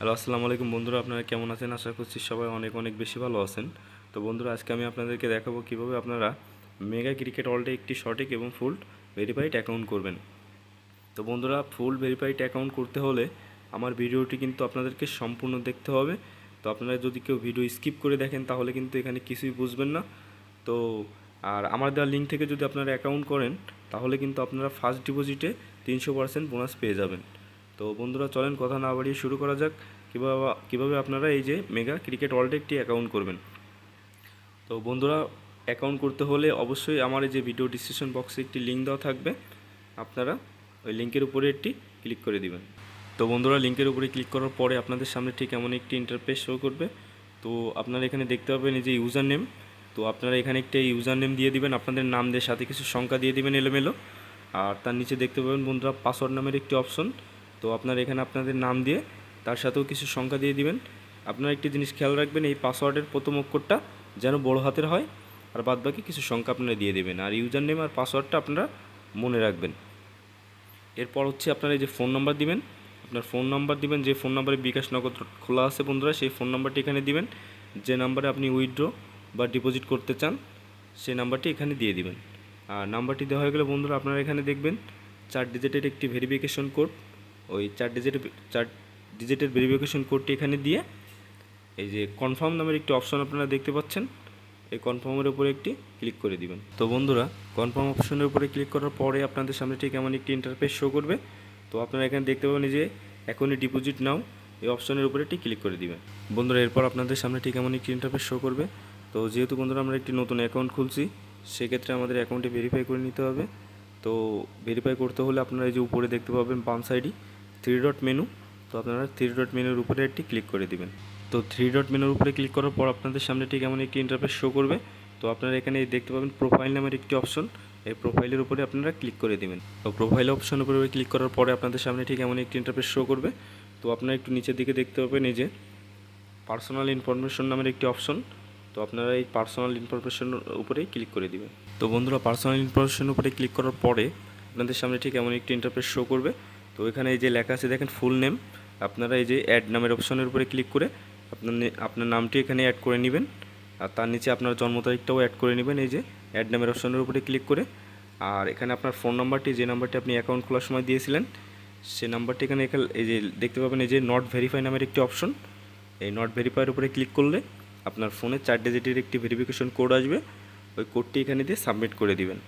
Hello, আসসালামু আলাইকুম বন্ধুরা, আপনারা কেমন আছেন? আশা করছি সবাই অনেক অনেক বেশি ভালো আছেন। তো বন্ধুরা, আজকে আমি আপনাদেরকে দেখাবো কীভাবে আপনারা মেগা ক্রিকেট অলডে একটি সঠিক এবং ফুল ভেরিফাইড অ্যাকাউন্ট করবেন। তো বন্ধুরা ফুল ভেরিফাইড অ্যাকাউন্ট করতে হলে আমার ভিডিওটি কিন্তু আপনাদেরকে সম্পূর্ণ দেখতে হবে। তো আপনারা যদি কেউ ভিডিও স্কিপ করে দেখেন, তাহলে কিন্তু এখানে কিছুই বুঝবেন না। তো আর আমার দেওয়া লিঙ্ক থেকে যদি আপনারা অ্যাকাউন্ট করেন, তাহলে কিন্তু আপনারা ফার্স্ট ডিপোজিটে তিনশো পার্সেন্ট বোনাস পেয়ে যাবেন। তো বন্ধুরা চলেন কথা না বাড়িয়ে শুরু করা যাক। কীভাবে কীভাবে আপনারা এই যে মেগা ক্রিকেট ওয়ার্ল্ডে একটি অ্যাকাউন্ট করবেন? তো বন্ধুরা অ্যাকাউন্ট করতে হলে অবশ্যই আমার এই যে ভিডিও ডিসক্রিপশন বক্সে একটি লিঙ্ক দেওয়া থাকবে। আপনারা ওই লিঙ্কের উপরে একটি ক্লিক করে দিবেন। তো বন্ধুরা লিঙ্কের উপরে ক্লিক করার পরে আপনাদের সামনে ঠিক এমন একটি ইন্টারফেস শো করবে। তো আপনারা এখানে দেখতে পাবেন এই যে ইউজার নেম তো আপনারা এখানে একটা ইউজার নেম দিয়ে দিবেন, আপনাদের নাম দিয়ে সাথে কিছু সংখ্যা দিয়ে দিবেন এলোমেলো। আর তার নিচে দেখতে পাবেন বন্ধুরা পাসওয়ার্ড নামের একটি অপশন তো আপনার এখানে আপনাদের নাম দিয়ে তার সাথেও কিছু সংখ্যা দিয়ে দিবেন। আপনারা একটি জিনিস খেয়াল রাখবেন, এই পাসওয়ার্ডের প্রথম অক্ষরটা যেন বড় হাতের হয়, আর বাদ বাকি কিছু সংখ্যা আপনারা দিয়ে দেবেন। আর ইউজার নেম আর পাসওয়ার্ডটা আপনারা মনে রাখবেন। এরপর হচ্ছে আপনারা এই যে ফোন নাম্বার দিবেন, আপনার ফোন নাম্বার দিবেন, যে ফোন নাম্বারে বিকাশ নগদ খোলা আছে বন্ধুরা, সেই ফোন নাম্বারটি এখানে দিবেন। যে নাম্বারে আপনি উইথড্র বা ডিপোজিট করতে চান, সেই নাম্বারটি এখানে দিয়ে দিবেন। আর নাম্বারটি দেওয়া হয়ে গেলে বন্ধুরা আপনারা এখানে দেখবেন, চার ডিজিটের একটি ভেরিফিকেশন কোড ওই চার ডিজিটের চার ডিজিটের ভেরিফিকেশন কোডটি এখানে দিয়ে এই যে কনফার্ম নামের একটি অপশন আপনারা দেখতে পাচ্ছেন, এই কনফার্মের উপরে একটি ক্লিক করে দিবেন। তো বন্ধুরা কনফার্ম অপশনের উপরে ক্লিক করার পরে আপনাদের সামনে ঠিক এমন একটি ইন্টারফেস শো করবে। তো আপনারা এখানে দেখতে পাবেন যে এখনই ডিপোজিট নাও, এই অপশনের উপরে একটি ক্লিক করে দিবেন বন্ধুরা, এরপর আপনাদের সামনে ঠিক এমন একটি ইন্টারফেস শো করবে। তো যেহেতু বন্ধুরা আমরা একটি নতুন অ্যাকাউন্ট খুলছি, সেক্ষেত্রে আমাদের অ্যাকাউন্টে ভেরিফাই করে নিতে হবে। তো ভেরিফাই করতে হলে আপনারা এই যে উপরে দেখতে পাবেন বাম সাইডই থ্রি ডট মেনু তো আপনারা থ্রি ডট মেনুর উপরে একটি ক্লিক করে দিবেন। তো থ্রি ডট মেনুর উপরে ক্লিক করার পর আপনাদের সামনে ঠিক এমন একটি ইন্টারফেস শো করবে। তো আপনারা এখানে দেখতে পাবেন প্রোফাইল নামের একটি অপশন এই প্রোফাইলের উপরে আপনারা ক্লিক করে দেবেন। তো প্রোফাইল অপশন উপরে ক্লিক করার পরে আপনাদের সামনে ঠিক এমন একটি ইন্টারফেস শো করবে। তো আপনারা একটু নিচের দিকে দেখতে পাবেন এই যে পার্সোনাল ইনফরমেশন নামের একটি অপশন তো আপনারা এই পার্সোনাল ইনফরমেশনের উপরেই ক্লিক করে দিবেন। তো বন্ধুরা পার্সোনাল ইনফরমেশনের উপরে ক্লিক করার পরে আপনাদের সামনে ঠিক এমন একটি ইন্টারফেস শো করবে। তো এখানে এই যে লেখা আছে, দেখেন ফুল নেম আপনারা এই যে অ্যাড নামের অপশনের উপরে ক্লিক করে আপনার আপনার নামটি এখানে অ্যাড করে নেবেন। আর তার নিচে আপনার জন্ম তারিখটাও অ্যাড করে নেবেন এই যে অ্যাড নামের অপশনের উপরে ক্লিক করে। আর এখানে আপনার ফোন নাম্বারটি যে নাম্বারটি আপনি অ্যাকাউন্ট খোলার সময় দিয়েছিলেন, সে নাম্বারটি এখানে এই যে দেখতে পাবেন এই যে নট ভেরিফাই নামের একটি অপশন এই নট ভেরিফাইয়ের উপরে ক্লিক করলে আপনার ফোনে চার ডিজিটের একটি ভেরিফিকেশন কোড আসবে। ওই কোডটি এখানে দিয়ে সাবমিট করে দিবেন।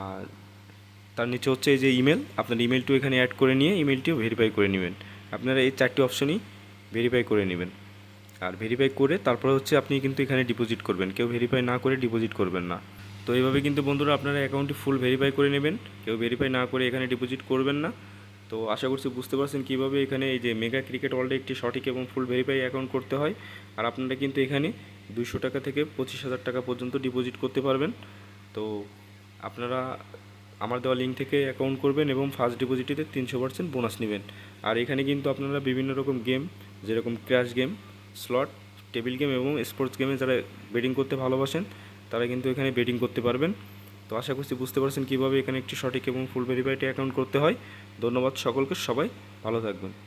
আর তার নিচে হচ্ছে এই যে ইমেল আপনার ইমেলটিও এখানে অ্যাড করে নিয়ে ইমেলটিও ভেরিফাই করে নেবেন। আপনারা এই চারটি অপশনই ভেরিফাই করে নেবেন। আর ভেরিফাই করে তারপরে হচ্ছে আপনি কিন্তু এখানে ডিপোজিট করবেন। কেউ ভেরিফাই না করে ডিপোজিট করবেন না। তো এইভাবে কিন্তু বন্ধুরা আপনারা অ্যাকাউন্টটি ফুল ভেরিফাই করে নেবেন। কেউ ভেরিফাই না করে এখানে ডিপোজিট করবেন না। তো আশা করছি বুঝতে পারছেন কীভাবে এখানে এই যে মেগা ক্রিকেট ওয়ার্ল্ডে একটি সঠিক এবং ফুল ভেরিফাই অ্যাকাউন্ট করতে হয়। আর আপনারা কিন্তু এখানে দুশো টাকা থেকে পঁচিশ হাজার টাকা পর্যন্ত ডিপোজিট করতে পারবেন। তো আপনারা আমার দেওয়া লিঙ্ক থেকে অ্যাকাউন্ট করবেন এবং ফার্স্ট ডিপোজিটিতে তিনশো পার্সেন্ট বোনাস নেবেন। আর এখানে কিন্তু আপনারা বিভিন্ন রকম গেম যেরকম crash game slot table game এবং স্পোর্টস গেমে যারা বেটিং করতে ভালোবাসেন, তারা কিন্তু এখানে বেটিং করতে পারবেন। তো আশা করছি বুঝতে পারছেন কীভাবে এখানে একটি সঠিক এবং ফুল ভেরিফাইড অ্যাকাউন্ট করতে হয়। ধন্যবাদ সকলকে, সবাই ভালো থাকবেন।